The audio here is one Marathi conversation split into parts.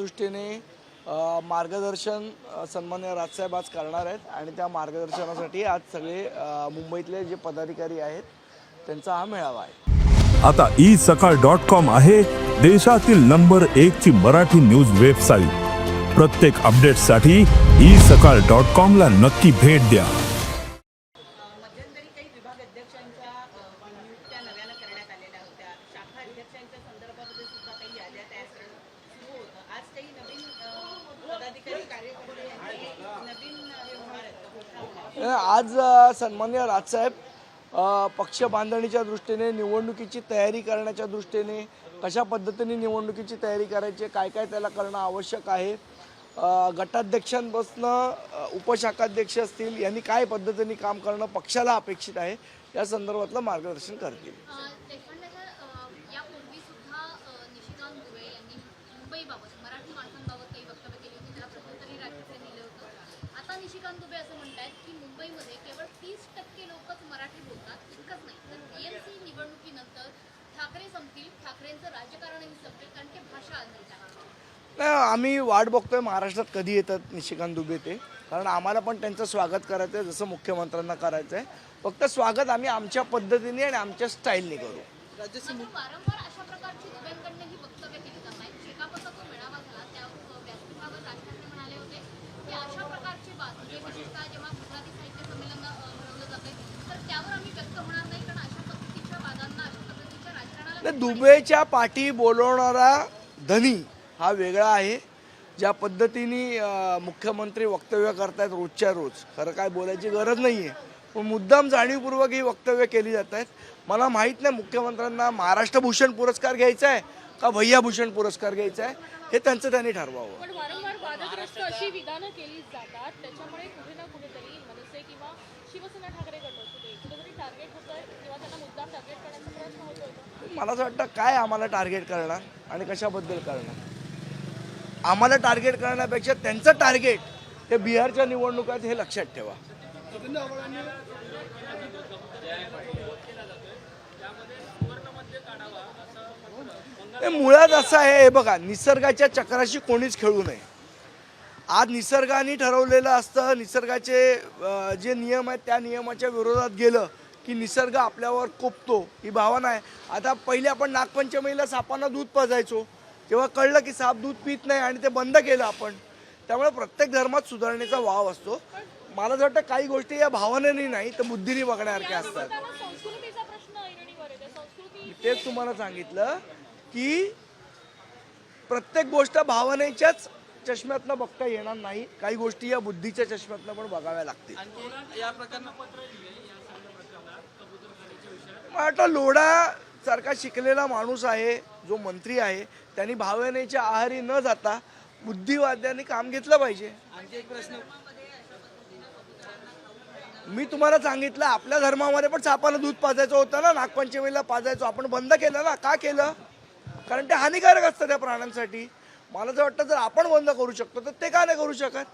दृष्टीने मार्गदर्शन सन्मान्य राजसाहेब आज करणार आहेत आणि त्या मार्गदर्शनासाठी आज सगळे मुंबईतले जे पदाधिकारी आहेत त्यांचा हा मेळावा आहे. आता ई सकाळ डॉट कॉम आहे देशातील नंबर एक ची मराठी न्यूज वेबसाईट. प्रत्येक अपडेटसाठी ई सकाळ डॉट कॉम ला नक्की भेट द्या मध्यंतरी काही विभाग अध्यक्षांच्या अ, नियुक्त्या नव्यानं करण्यात आलेल्या होत्या शाखा अध्यक्षांच्या संदर्भामध्ये सुद्धा काही याद्या तयार करणं सुरू होतं आज काही नवीन अ, पदाधिकारी कार्यकर्ते यांनी नवीन अ, हे होणार आहेत का घोषणा होणार आहेत? आज सन्मान्य राजसाहेब पक्ष बांधणीच्या दृष्टीने निवडणुकीची तयारी करण्याच्या दृष्टीने कशा पद्धतीने निवडणुकीची तयारी करायची काय काय त्याला करणं आवश्यक आहे? गटाध्यक्षांपासून उपशाखाध्यक्ष असतील यांनी काय पद्धतीने काम करणं पक्षाला अपेक्षित आहे? या संदर्भातलं मार्गदर्शन करतील अ, देशपांडे सर अ, यापूर्वी सुद्धा अ, निशिकांत दुबे यांनी मुंबईबाबत मराठी माणसांबाबत काही वक्तव्य केली होती त्याला प्रत्युत्तरी राजकीय दिलं होतं दुबे असं म्हणतायत की मुंबईमध्ये केवळ तीस टक्के लोकच मराठी बोलतात इतकंच नाही. तर निवडणुकीनंतर ठाकरे संपतील ठाकरेंचं राजकारणही संपेल कारण की भाषा आम्ही वाट बघतोय महाराष्ट्रात कधी येतात निशिकांत दुबे ते. कारण आम्हाला पण त्यांचं स्वागत करायचं आहे जसं मुख्यमंत्र्यांना करायचं आहे. फक्त स्वागत आम्ही आमच्या पद्धतीने आणि आमच्या स्टाईलने करू. मात्र वारंवार अशा प्रकारची दुबेंकडनं ही वक्तव्य केली जात आहेत शेकापचा जो मेळावा झाला त्या अ, व्यासपीठावर राज ठाकरे म्हणाले होते की अशा प्रकारची बात विशेषतः जेव्हा गुजराती साहित्य संमेलन अ, भरवलं जाते तर त्यावर आम्ही व्यक्त होणार नाही कारण अशा पद्धतीच्या वादांना अशा पद्धतीच्या राजकारणाला नाही, दुबेच्या पाठी बोलवणारा धनी हा वेगळा आहे. ज्या पद्धतीने मुख्यमंत्री वक्तव्य करतायत रोजच्या रोज खरं काय बोलायची गरज नाही आहे पण मुद्दाम जाणीवपूर्वक ही वक्तव्य केली जात आहेत. मला माहीत नाही मुख्यमंत्र्यांना महाराष्ट्र भूषण पुरस्कार घ्यायचा आहे का भैया भूषण पुरस्कार घ्यायचा आहे हे त्यांचं त्यांनी ठरवावं? मला असं वाटतं काय आम्हाला टार्गेट करणार आणि कशाबद्दल करणार? आम्हाला टार्गेट करण्यापेक्षा त्यांचं टार्गेट हे बिहारच्या निवडणुकात हे लक्षात ठेवा. हे मुळात असं आहे हे बघा निसर्गाच्या चक्राशी कोणीच खेळू नये. आज निसर्गाने ठरवलेलं असतं निसर्गाचे जे नियम आहेत त्या नियमाच्या विरोधात गेलं की निसर्ग आपल्यावर कोपतो ही भावना आहे. आता पहिले आपण नागपंचमीला सापांना दूध पाजायचो. तेव्हा कळलं की साप दूध पित नाही आणि ते बंद केलं आपण त्यामुळे प्रत्येक धर्मात सुधारणेचा वाव असतो. मला असं वाटतं काही गोष्टी या भावनेने नाही तर बुद्धीने बघण्यासारख्या असतात. तेच तुम्हाला सांगितलं की प्रत्येक गोष्ट भावनेच्याच चष्म्यातनं बघता येणार नाही. काही गोष्टी या बुद्धीच्या चष्म्यातनं पण बघाव्या लागतील. मला वाटतं लोढा सारखा शिकलेला माणूस आहे जो मंत्री आहे त्यांनी भावनेच्या आहारी न जाता बुद्धिवाद्यांनी काम घेतलं पाहिजे. मी तुम्हाला सांगितलं आपल्या धर्मामध्ये पण सापाला दूध पाजायचं होतं ना नागपंचमीला पाजायचो. आपण बंद केलं ना? का केलं? कारण ते हानिकारक असतं त्या प्राण्यांसाठी. मला तर वाटतं जर आपण बंद करू शकतो तर ते का नाही करू शकत?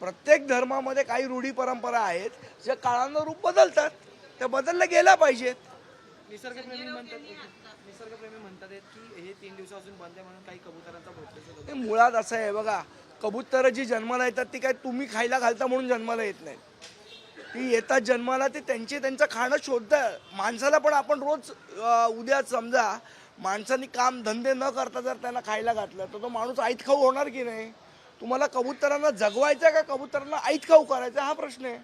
प्रत्येक धर्मामध्ये काही रूढी परंपरा आहेत ज्या काळानं रूप बदलतात. त्या बदलल्या गेल्या पाहिजेत. निसर्गप्रेमी म्हणतात निसर्गप्रेमी म्हणतात की हे तीन दिवसापासून बंद आहे म्हणून काही कबुतरांचा मुळात असं आहे बघा कबुतरं जी जन्माला येतात ती काय तुम्ही खायला घालता म्हणून जन्माला येत नाहीत ती येतात जन्माला ते त्यांचे त्यांचं खाणं शोधतं. माणसाला पण आपण रोज उद्या समजा माणसाने काम धंदे न करता जर त्यांना खायला घातलं तर तो माणूस आईत खाऊ होणार की नाही? तुम्हाला कबुतरांना जगवायचं का? कबुतरांना आईत खाऊ करायचा हा प्रश्न आहे.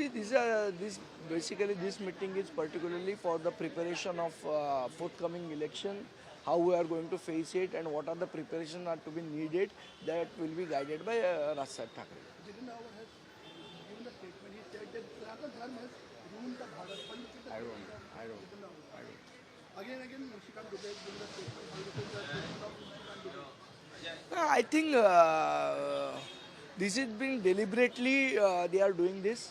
See, this, uh, this basically this meeting is particularly for the preparation of uh, forthcoming election, how we are going to face it, and what are the preparations are to be needed. That will be guided by uh, Raj Sahib Thackeray. I don't, I don't, I don't. Again, again, Nishikant Dubey is doing the statement. He says that this is not Nishikant Dubey. I think uh, this is being deliberately uh, they are doing this.